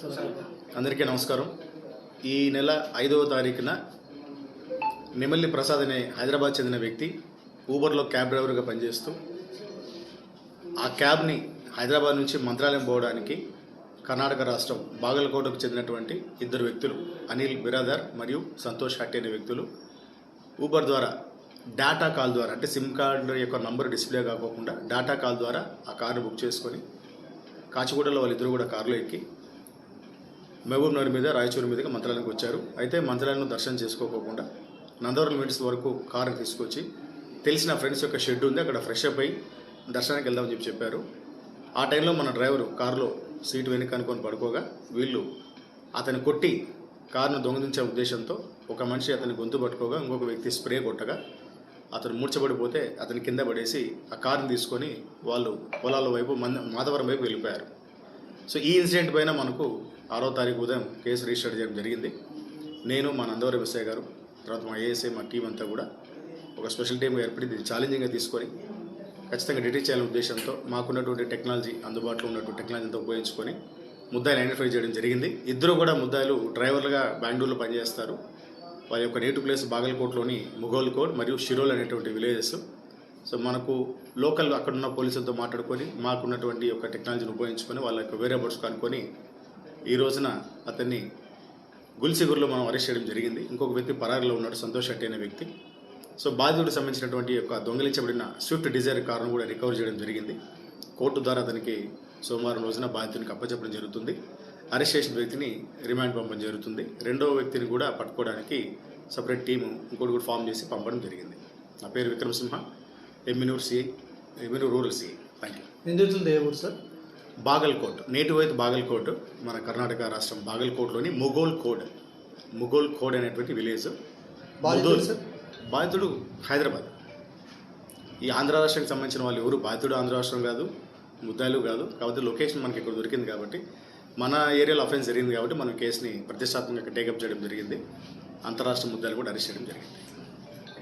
అందరికీ నమస్కారం. ఈ నెల ఐదవ తారీఖున నిమల్లి ప్రసాద్ అనే హైదరాబాద్ చెందిన వ్యక్తి ఊబర్లో క్యాబ్ డ్రైవర్గా పనిచేస్తూ ఆ క్యాబ్ని హైదరాబాద్ నుంచి మంత్రాలయం పోవడానికి కర్ణాటక రాష్ట్రం బాగలకోటకు చెందినటువంటి ఇద్దరు వ్యక్తులు అనిల్ బిరాదర్ మరియు సంతోష్ హట్టి అనే వ్యక్తులు ఊబర్ ద్వారా డేటా కాల్ ద్వారా అంటే సిమ్ కార్డు యొక్క నంబర్ డిస్ప్లే కాకోకుండా డేటా కాల్ ద్వారా ఆ కారును బుక్ చేసుకొని కాచిగూడలో వాళ్ళిద్దరూ కూడా కారులో ఎక్కి మహబూబ్ నగర్ మీద రాయచూరు మీదుగా మంత్రాలయానికి వచ్చారు. అయితే మంత్రాలయం దర్శనం చేసుకోకుండా నందవరం మినిట్స్ వరకు కారు తీసుకొచ్చి తెలిసిన ఫ్రెండ్స్ యొక్క షెడ్ ఉంది అక్కడ ఫ్రెష్ అప్ అయి దర్శనానికి వెళ్దామని చెప్పి చెప్పారు. ఆ టైంలో మన డ్రైవరు కారులో సీటు వెనక అనుకొని పడుకోగా వీళ్ళు అతను కొట్టి కారును దొంగలించే ఉద్దేశంతో ఒక మనిషి అతని గొంతు పట్టుకోగా ఇంకొక వ్యక్తి స్ప్రే కొట్టగా అతను మూర్చబడిపోతే అతని కింద పడేసి ఆ కారుని తీసుకొని వాళ్ళు పొలాల వైపు మంద మాధవరం వైపు వెళ్ళిపోయారు. సో ఈ ఇన్సిడెంట్ పైన మనకు ఆరో తారీఖు ఉదయం కేసు రిజిస్టర్ చేయడం జరిగింది. నేను మా నందవరి ఎస్ఐ గారు తర్వాత మా ఏఎస్ఐ మా టీం అంతా కూడా ఒక స్పెషల్ టీం ఏర్పడి దీన్ని ఛాలెంజింగ్గా తీసుకొని ఖచ్చితంగా డిటెక్ట్ చేయాలనే ఉద్దేశంతో మాకున్నటువంటి టెక్నాలజీ అందుబాటులో ఉన్నటువంటి టెక్నాలజీతో ఉపయోగించుకొని ముద్దాయిలు ఐడెంటిఫై చేయడం జరిగింది. ఇద్దరు కూడా ముద్దాయిలు డ్రైవర్లుగా బెంగళూరులో పనిచేస్తారు. వారి యొక్క నేటివ్ ప్లేస్ బాగల్కోట్లోని ముగోల్ కోడ్ మరియు షిరోల్ అనేటువంటి విలేజెస్. సో మనకు లోకల్ అక్కడున్న పోలీసులతో మాట్లాడుకొని మాకున్నటువంటి యొక్క టెక్నాలజీని ఉపయోగించుకొని వాళ్ళ యొక్క వేరే బర్డ్స్ కనుక్కొని ఈ రోజున అతన్ని గుల్సిగూరులో మనం అరెస్ట్ చేయడం జరిగింది. ఇంకొక వ్యక్తి పరారిలో ఉన్నాడు సంతోష్ శెట్టి అనే వ్యక్తి. సో బాధితుడికి సంబంధించినటువంటి యొక్క దొంగిలించబడిన స్విఫ్ట్ డిజైర్ కారును కూడా రికవర్ చేయడం జరిగింది. కోర్టు ద్వారా అతనికి సోమవారం రోజున బాధితునికి అప్పచెప్పడం జరుగుతుంది. అరెస్ట్ చేసిన వ్యక్తిని రిమాండ్ పంపడం జరుగుతుంది. రెండవ వ్యక్తిని కూడా పట్టుకోవడానికి సపరేట్ టీము ఇంకోటి కూడా ఫామ్ చేసి పంపడం జరిగింది. నా పేరు Vikramasimha Yemmiganur CI Yemmiganur rural CI thank you నిందితులు దేవుడు సార్? బాగల్కోట్. నేటివ్ అయితే బాగల్కోట్ మన కర్ణాటక రాష్ట్రం బాగల్కోట్లోని ముగోల్ కోడ్. ముగోల్ కోడ్ అనేటువంటి విలేజ్. బాధితుడు హైదరాబాద్. ఈ ఆంధ్ర రాష్ట్రానికి సంబంధించిన వాళ్ళు ఎవరు? బాధితుడు ఆంధ్ర రాష్ట్రం కాదు ముద్దాయిలు కాదు. కాబట్టి లొకేషన్ మనకి ఇక్కడ దొరికింది కాబట్టి మన ఏరియాలో అఫెన్స్ జరిగింది కాబట్టి మనం కేసుని ప్రతిష్టాత్మకంగా టేకప్ చేయడం జరిగింది. అంతరాష్ట్ర ముద్దాయిలు కూడా అరెస్ట్ చేయడం జరిగింది.